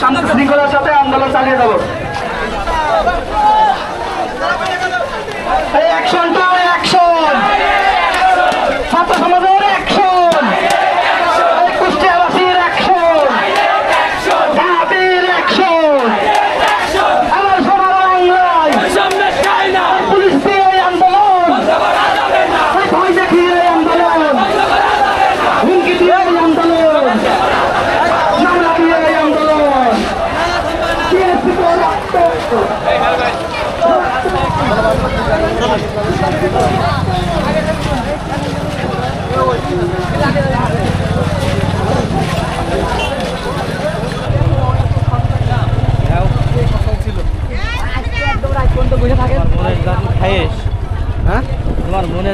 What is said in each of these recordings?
শান্ত শৃঙ্খলার সাথে আন্দোলন চালিয়ে যাব। অ্যাকশন টু অ্যাকশন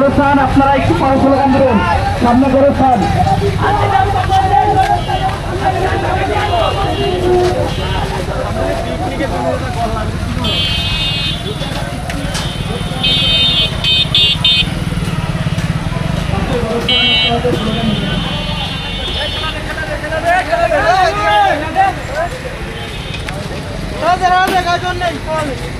গোরস্থান আপনারা একটু পরে স্লোগান করুন সামনে গোরস্থান Hadi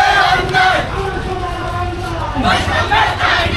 Nós vamos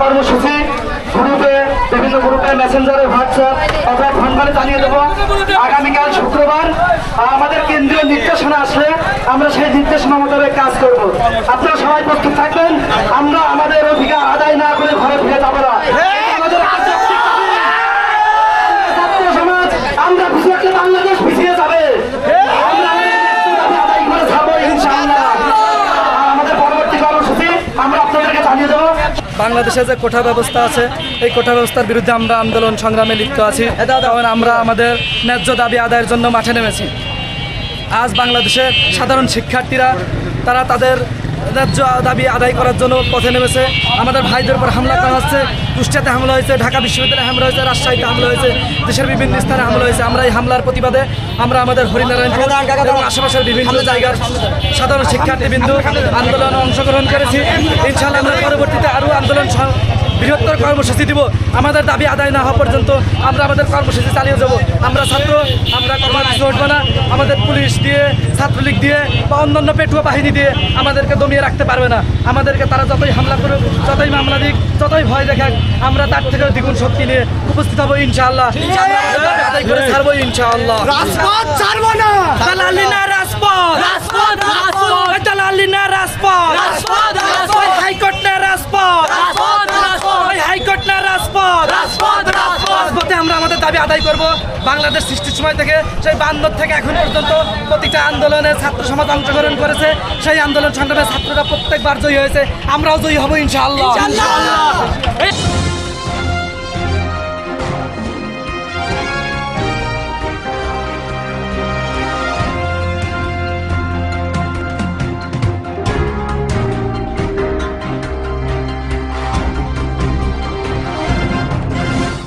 কর্মসূচি গ্রুপে, বিভিন্ন গ্রুপে মেসেঞ্জারে হোয়াটসঅ্যাপ অথবা ফোন করে জানিয়ে দেবো। আগামীকাল শুক্রবার আমাদের কেন্দ্রীয় নির্দেশনা আসলে আমরা সেই নির্দেশনা মোতাবেক কাজ করব। আপনারা সবাই প্রস্তুত থাকবেন। আমরা আমাদের অধিকার আদায় না করে ঘরে ফিরে যাব না। বাংলাদেশে যে কোঠা ব্যবস্থা আছে, এই কোঠা ব্যবস্থার বিরুদ্ধে আমরা আন্দোলন সংগ্রামে লিপ্ত আছি। কারণ আমরা আমাদের ন্যায্য দাবি আদায়ের জন্য মাঠে নেমেছি। আজ বাংলাদেশের সাধারণ শিক্ষার্থীরা, তারা তাদের ন্যায্য দাবি আদায় করার জন্য পথে নেমেছে। আমাদের ভাইদের উপর হামলা করা হচ্ছে। কুষ্টিয়াতে হামলা হয়েছে ঢাকা বিশ্ববিদ্যালয়ে হামলা হয়েছে রাজশাহীতে হামলা হয়েছে দেশের বিভিন্ন স্থানে হামলা হয়েছে। আমরা এই হামলার প্রতিবাদে আমরা আমাদের হরিনারায়ণপুর এবং আশেপাশের বিভিন্ন জায়গার সাধারণ শিক্ষার্থীবৃন্দ আন্দোলনে অংশগ্রহণ করেছি। ইনশাআল্লাহ আমরা পরবর্তীতে আরও আন্দোলন বৃহত্তর কর্মসূচি দিব। আমাদের দাবি আদায় না হওয়া পর্যন্ত আমরা আমাদের কর্মসূচি চালিয়ে যাব। আমরা ছাত্র আমরা কর্মসূচি উঠবো না। আমাদের পুলিশ দিয়ে ছাত্রলীগ দিয়ে বা অন্যান্য পেটুয়া বাহিনী দিয়ে আমাদেরকে দমিয়ে রাখতে পারবে না। আমাদেরকে তারা যতই হামলা করুক যতই মামলা দিক যতই ভয় দেখাক আমরা তার থেকেও দ্বিগুণ শক্তি নিয়ে উপস্থিত হব ইনশাআল্লাহ। আমরা আমাদের আদায় করে ছাড়বো ইনশাআল্লাহ। রাজপথ ছাড়বো না। দালালি না রাজপথ। রাজপথ রাজপথ। দালালি না রাজপথ রাজপথ, দাবি আদায় করব। বাংলাদেশ সৃষ্টির সময় থেকে সেই বান্দর থেকে এখন পর্যন্ত প্রতিটা আন্দোলনে ছাত্র সমাজ অংশগ্রহণ করেছে। সেই আন্দোলন সংগ্রামে ছাত্ররা প্রত্যেকবার জয়ী হয়েছে। আমরাও জয়ী হব ইনশাআল্লাহ।